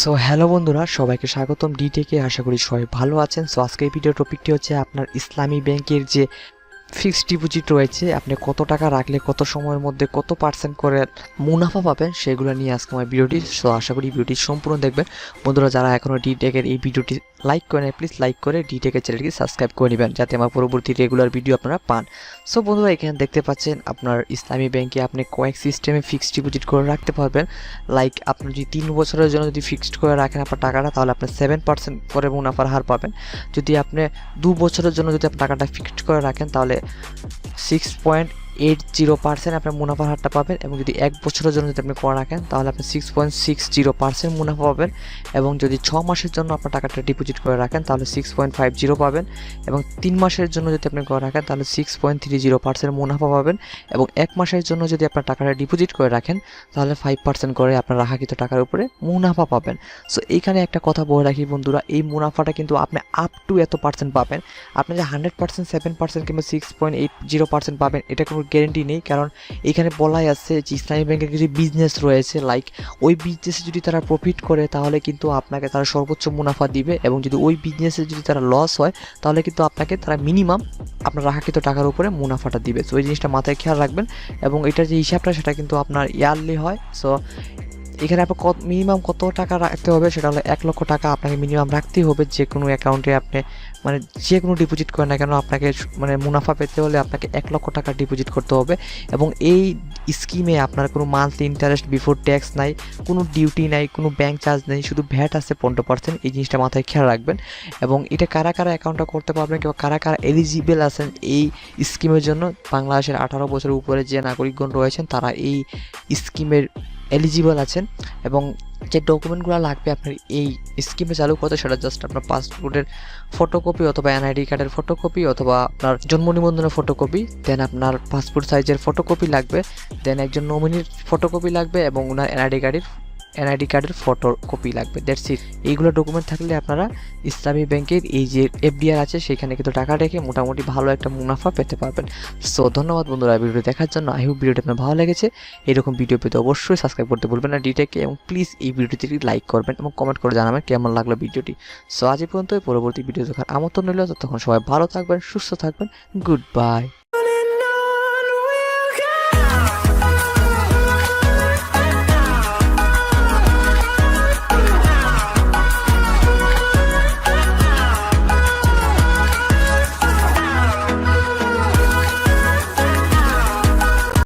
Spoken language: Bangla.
সো হ্যালো বন্ধুরা, সবাইকে স্বাগতম ডিটেকে আশা করি সবাই ভালো আছেন। সো আজকে এই ভিডিও টপিকটি হচ্ছে আপনার ইসলামী ব্যাংকের যে ফিক্সড ডিপোজিট রয়েছে, আপনি কত টাকা রাখলে, কত সময়ের মধ্যে কত পার্সেন্ট করে মুনাফা পাবেন, সেগুলো নিয়ে আজকে আমার ভিডিওটি। সো আশা করি ভিডিওটি সম্পূর্ণ দেখবেন। বন্ধুরা, যারা এখনও ডিটেকের এই ভিডিওটি লাইক করে নেয় প্লিজ লাইক করে ডিটেকের চ্যানেলটি সাবস্ক্রাইব করে নেবেন, যাতে আমার পরবর্তী রেগুলার ভিডিও আপনারা পান। সো বন্ধুরা, এখানে দেখতে পাচ্ছেন আপনার ইসলামী ব্যাংকে আপনি কয়েক সিস্টেমে ফিক্সড ডিপোজিট করে রাখতে পারবেন। লাইক আপনি যদি তিন বছরের জন্য যদি ফিক্সড করে রাখেন আপনার টাকাটা, তাহলে আপনি সেভেন পার্সেন্ট করে মুনাফার হার পাবেন। যদি আপনি দু বছরের জন্য যদি আপনি টাকাটা ফিক্সড করে রাখেন, তাহলে six point eight zero percent আপনার মুনাফার হারটা পাবেন এবং যদি এক বছরের জন্য যদি আপনি করে রাখেন, তাহলে আপনি six point six zero percent মুনাফা পাবেন এবং যদি ছ মাসের জন্য আপনার টাকাটা ডিপোজিট করে রাখেন, তাহলে সিক্স পয়েন্ট ফাইভ জিরো পাবেন এবং তিন মাসের জন্য যদি আপনি করে রাখেন, তাহলে six point three zero percent মুনাফা পাবেন এবং এক মাসের জন্য যদি আপনার টাকাটা ডিপোজিট করে রাখেন, তাহলে ফাইভ পার্সেন্ট করে আপনার রাখাকৃত টাকার উপরে মুনাফা পাবেন। সো এইখানে একটা কথা বলে রাখি বন্ধুরা, এই মুনাফাটা কিন্তু আপনি আপ টু এত পার্সেন্ট পাবেন। আপনি যে হান্ড্রেড পার্সেন্ট সেভেন পার্সেন্ট কিংবা six point eight zero percent পাবেন, এটা কোনো গ্যারেন্টি নেই, কারণ এখানে বলাই আছে যে ইসলামী ব্যাংকের কিছু বিজনেস রয়েছে লাইক ওই বিজনেসে যদি তারা প্রফিট করে, তাহলে কিন্তু আপনাকে তারা সর্বোচ্চ মুনাফা দিবে এবং যদি ওই বিজনেসে যদি তারা লস হয়, তাহলে কিন্তু আপনাকে তারা মিনিমাম আপনার রাখাকৃত টাকার উপরে মুনাফাটা দিবে। সো ওই জিনিসটা মাথায় খেয়াল রাখবেন এবং এটার যে হিসাবটা, সেটা কিন্তু আপনার ইয়ারলি হয়। সো এখানে আপনার কত মিনিমাম কত টাকা রাখতে হবে সেটা হলো এক লক্ষ টাকা আপনাকে মিনিমাম রাখতেই হবে যে কোনো অ্যাকাউন্টে আপনি মানে যে কোনো ডিপোজিট করেন না কেন আপনাকে মানে মুনাফা পেতে হলে আপনাকে এক লক্ষ টাকা ডিপোজিট করতে হবে এবং এই স্কিমে আপনার কোনো মান্থলি ইন্টারেস্ট বিফোর ট্যাক্স নাই, কোনো ডিউটি নাই, কোনো ব্যাংক চার্জ নেই, শুধু ভ্যাট আছে পনেরো পার্সেন্ট এই জিনিসটা মাথায় খেয়াল রাখবেন এবং এটা কারা কারা অ্যাকাউন্টটা করতে পারবেন কিংবা কারা কারা এলিজিবল আছেন এই স্কিমের জন্য, বাংলাদেশের আঠারো বছরের উপরে যে নাগরিকগণ রয়েছেন তারা এই স্কিমের এলিজিবল আছেন এবং যে ডকুমেন্টগুলো লাগবে আপনার এই স্কিমে চালু করতে, সেটা জাস্ট আপনার পাসপোর্টের ফটোকপি অথবা এনআইডি কার্ডের ফটোকপি অথবা আপনার জন্ম নিবন্ধনের ফটোকপি দেন আপনার পাসপোর্ট সাইজের ফটোকপি লাগবে দেন একজন নমিনির ফটোকপি লাগবে এবং ওনার এনআইডি কার্ডের এনআইডি কার্ডের ফটো কপি লাগবে দ্যাটস ইট এইগুলো ডকুমেন্ট থাকলে আপনারা ইসলামী ব্যাংকের এই যে এফডিআর আছে, সেখানে কিন্তু টাকা রেখে মোটামুটি ভালো একটা মুনাফা পেতে পারবেন। সো ধন্যবাদ বন্ধুরা ভিডিও দেখার জন্য। আই হোপ ভিডিওটা আপনার ভালো লেগেছে। এরকম ভিডিও পেতে অবশ্যই সাবস্ক্রাইব করতে ভুলবেন না ডিটেকে এবং প্লিজ এই ভিডিওটি লাইক করবেন এবং কমেন্ট করে জানাবেন কেমন লাগল ভিডিওটি। সো আজ পর্যন্ত পরবর্তী ভিডিও দেখার আমন্ত্রণ রইল। ততক্ষণ সবাই ভালো থাকবেন, সুস্থ থাকবেন। Good bye